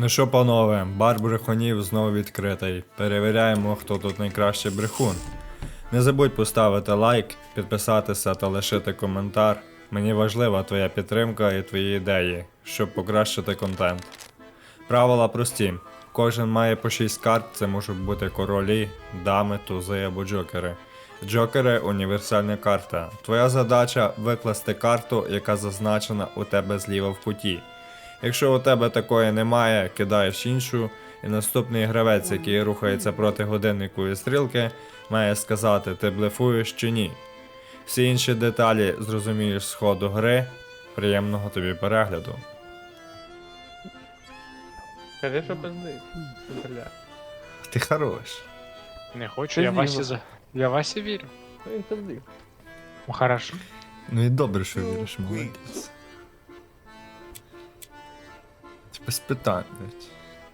Ну що, панове, бар брехунів знову відкритий. Перевіряємо, хто тут найкращий брехун. Не забудь поставити лайк, підписатися та лишити коментар. Мені важлива твоя підтримка і твої ідеї, щоб покращити контент. Правила прості. Кожен має по 6 карт, це можуть бути королі, дами, тузи або джокери. Джокери універсальна карта. Твоя задача викласти карту, яка зазначена у тебе зліва в куті. Якщо у тебе такої немає, кидаєш іншу, і наступний гравець, який рухається проти годинникової стрілки, має сказати, ти блефуєш чи ні. Всі інші деталі зрозумієш з ходу гри. Приємного тобі перегляду. Скажи, що. Бля. Ти хорош. Не хочу, Ти я. Васі за. Я Васі вірю. Ну. Ну хорошо. Ну і добре, що віриш, молодець. Без питань, блядь.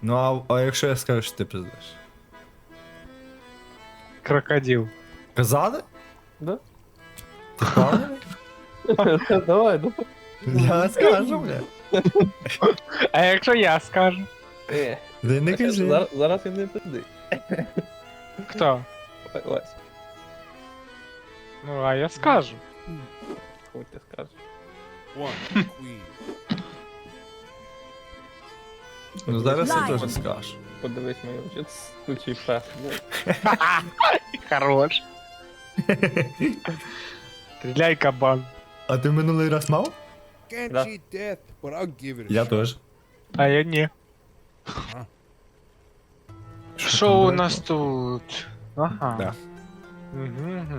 Ну а, а якщо я скажу, що ти пиздиш? Крокодил. Казали? Да? Ти впевнений? Давай, давай. Я скажу, блядь. А якщо я скажу? Е, Ти не кажи. Зараз, зараз він не пизди. Хто? Вась, Ну, а я скажу. хуй ти скажеш. One queen. Ну зараз я Лайк. теж скажу. Подивись мої очі, сучий пес. Хорош. Стріляй кабан. А ти минулий раз мав? Can't Да. cheat death, but I'll give it a Я shot. теж. А я ні. Що у нас тут? Ага. Да. Угу.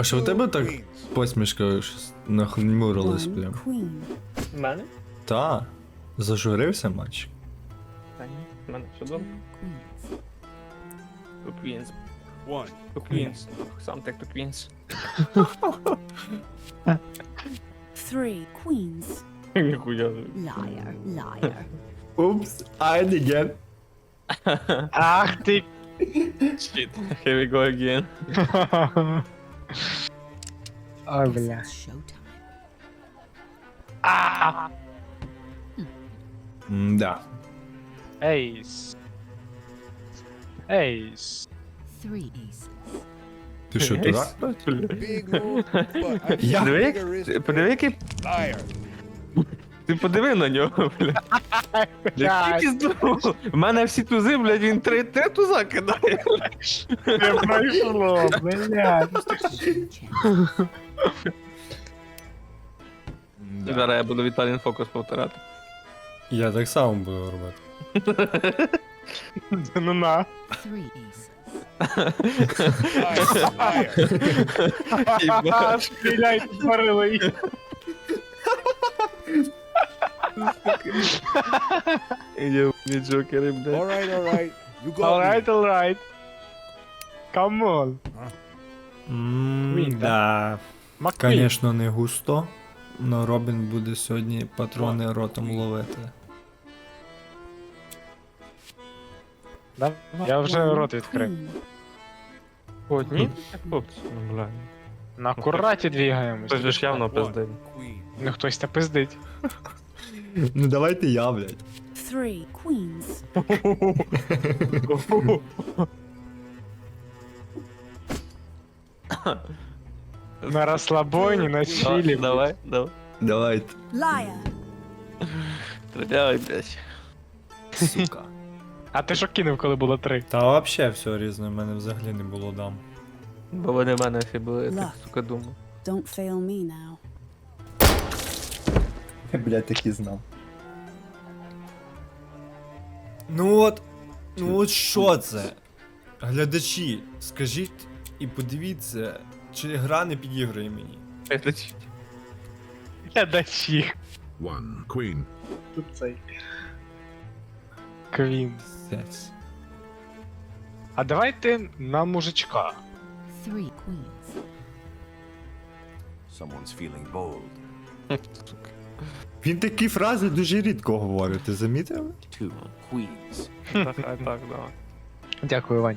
А що у тебе так посмішка нахмурилась прям? В мене? Та. Зажурився матч. Та ні. В мене все добре. Queens. Ту Квінс. One. Ту Квінс. Сам так ту Квінс. Three queens. Ніхуя. Liar, liar. Упс, I again. Ах ти. Shit. Here we go again. Ой, бля. It's showtime. А! Да. Ейс. Ейс. Three aces. Ти що, дурак? Big move, but I Я- take Подиви, bigger risk. як- подиви, який... Ти подиви на нього, бля. Який пізду. В мене всі тузи, блядь, він три, три туза кидає. Не пройшло, блядь. Зараз я буду Віталін фокус повторяти. Я так само буду робити. Ну на. Three aces. Творили. Єбані джокери, блядь. All right, all right. You got Alright, me. alright. Come on. Queen, Да. Маквін. Конечно, не густо, но Робін буде сьогодні патрони ротом ловити. Да? Я вже рот відкрив. queen. Одні? Хлопці, ну, бля. На кураті двігаємось. Хтось же ж явно queen. Ну хтось та пиздить. Ну давайте я, блядь. Three queens. На розслабоні, на чилі. Давай, давай. Давайте, Liar. Стріляй, блядь. сука. А ти що кинув, коли було три? Та вообще все різне, в мене взагалі не було дам. Бо вони в мене всі були, я так, сука, думав. Don't fail me now. Я, блядь, таки знав. Ну от. Ну от що це? Глядачі, скажіть і подивіться, чи гра не підігрує мені. Это чи- Глядачі. One queen. Тут цей. Квін. Пиздець. А давайте на мужичка. Three queens. Someone's feeling bold. Він такі фрази дуже рідко говорить, ти замітив? Two queens. Так, так, давай. Дякую, Вань.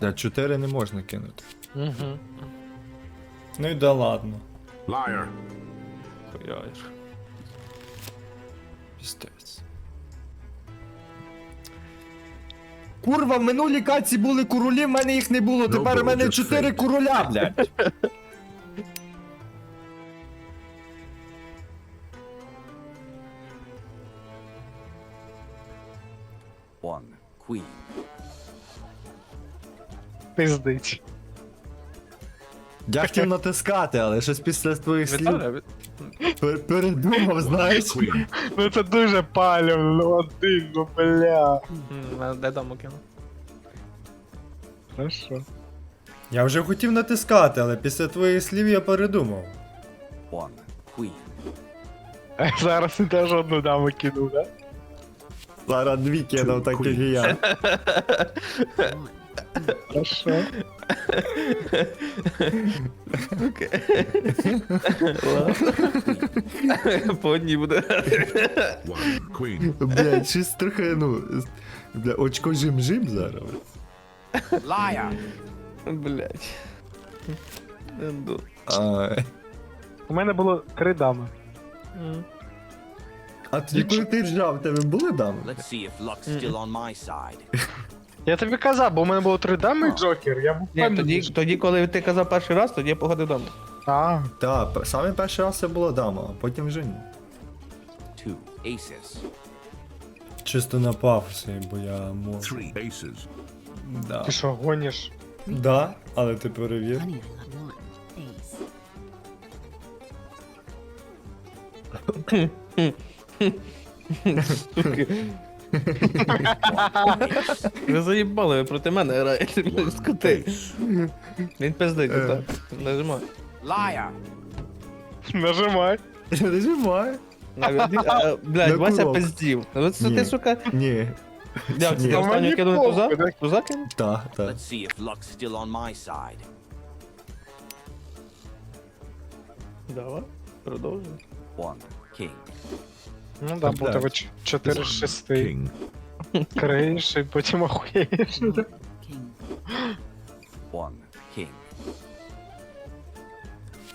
Да, чотири не можна кинути. Угу. Ну і да ладно. Liar. Хуяєш. Пістець. Курва, в минулій каці були куролі, в мене їх не було. Тепер у мене just чотири короля, блядь. queen. Пиздить. Я хотів натискати, але щось після твоїх слів Віталя, пер- передумав, знаєш. Queen. Ну це дуже палів, ну один, ну бля. М, Де дамо кину? Хорошо. Я вже хотів натискати, але після твоїх слів я передумав. One queen. Зараз ти теж одну даму кинув, да? Зараз дві кинув, так як і я. Хорошо. По одній буде. One queen. Блядь, щось трохи, ну. Бля, очко жим-жим зараз. Liar. Блять. У мене було три дами. А тоді, коли ти ржав, в тебе були дами? Let's see if luck's still on my side. Я тобі казав, бо у мене було три дами і Джокер, я був Ні, тоді, впевнений. тоді, коли ти казав перший раз, тоді я походив дому. А, Так, п- саме перший раз це була дама, а потім вже ні. Two aces. Чисто на пафосі, бо я можу. Three aces. Да. ти що, гониш? Да, але ти перевір. Honey, I love one. Ace. Ви заїбали, ви проти мене граєте, блядь, скоти. Він пиздить, Е. так. Нажимай. Liar. Нажимай. Нажимай. Навіть, а, Блядь, На Вася курок. пиздів. Ну це Ні. ти, сука, Ні. як Ні. ти останню мені похуй, туза? так. Туза кинув? Так, так. Let's see if luck's still on my side. Давай, продовжуй. One king. Ну да, Блядь. ч- чотири з шести. King. Криєш і потім охуєш. One king.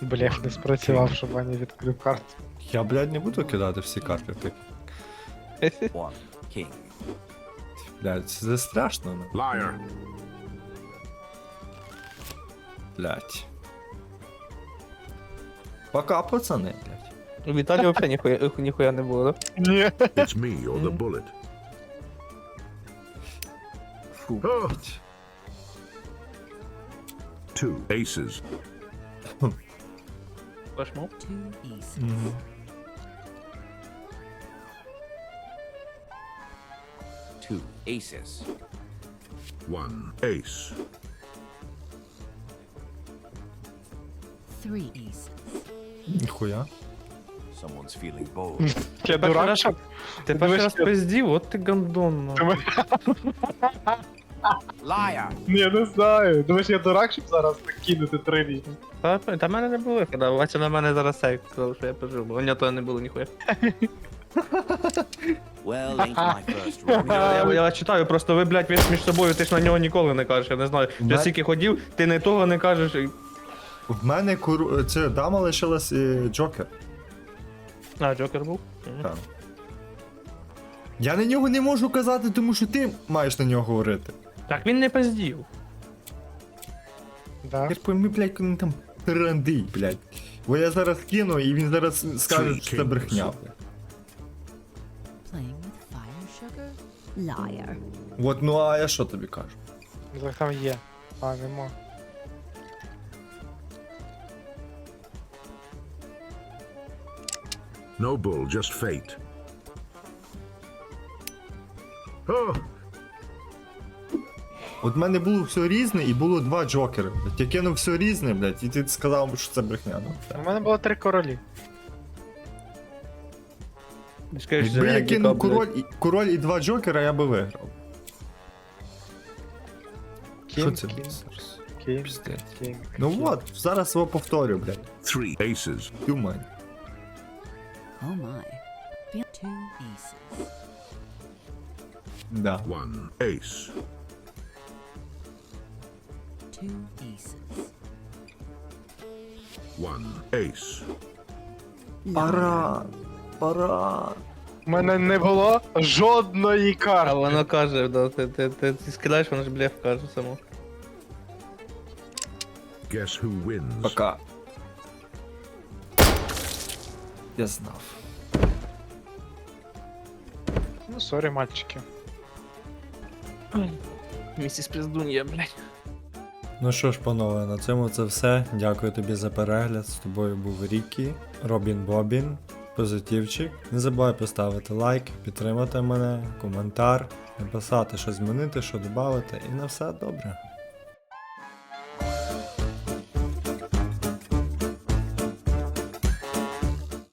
Бля, не спрацював, щоб Ваня відкрив карту. Я, блядь, не буду кидати всі карти. Так, One king. блядь, це страшно, ну. Liar. Блядь. Пока, пацани, блядь. У Віталія взагалі ніхуя, ніхуя не було, да? Ні. It's me or the bullet. Фу, Oh. блядь. Two aces. Флешмоб. Two aces. Мгм. Two aces. One ace. Three aces. Ніхуя. Someone's feeling bold. Я Перший дурак, що? ти Дивись, перший раз я- пиздів, от ти гандон. ну. Liar. Ні, не знаю. Думаєш, я дурак, щоб зараз так кинути три. Та, та мене не було, коли Вася на мене зараз сейк сказав, що я пожив, бо у нього того не було ніхуя. Well, ain't my first Я, rodeo. я, я читаю, просто ви, блядь, ви між собою, ти ж на нього ніколи не кажеш, я не знаю. Я стільки ходів, ти не того не кажеш. і- В мене куру... це дама лишилась е, Джокер. А, Джокер був? Так. Я на нього не можу казати, тому що ти маєш на нього говорити. Так він не пиздів. Да. Я ж пойми, блядь, коли він там трандий, блядь. Бо я зараз кину, і він зараз скаже, що це брехня. Playing with fire sugar? Liar. От, ну а я що тобі кажу? Там є. А, нема. No bull, just fate. Oh, От в мене було все різне і було два джокери, блядь. Я кинув все різне, блядь, і ти сказав, що це брехня. Ну, У так. мене було три королі. Скажеш, Якби я кинув король і, король і два джокера, я би виграв. Що Кінг, це зараз? кінг, Піздець. кінг, Ну от, зараз його повторю, блядь. three aces. Думай. Oh my. Two aces. Да. One ace. Two aces. One. Ace. Пора. Пора. У мене не було жодної А карти. воно каже, да, ти, ти, ти, ти скидаєш, воно ж блеф каже само. Guess who wins? Пока. Я знав. Ну, сорі, мальчики. Місіс Піздун'я, блядь. Ну що ж, панове, на цьому це все. Дякую тобі за перегляд. З тобою був Рікі, Робін Бобін, Позитивчик. Не забувай поставити лайк, підтримати мене, коментар, написати, що змінити, що додати, і на все добре.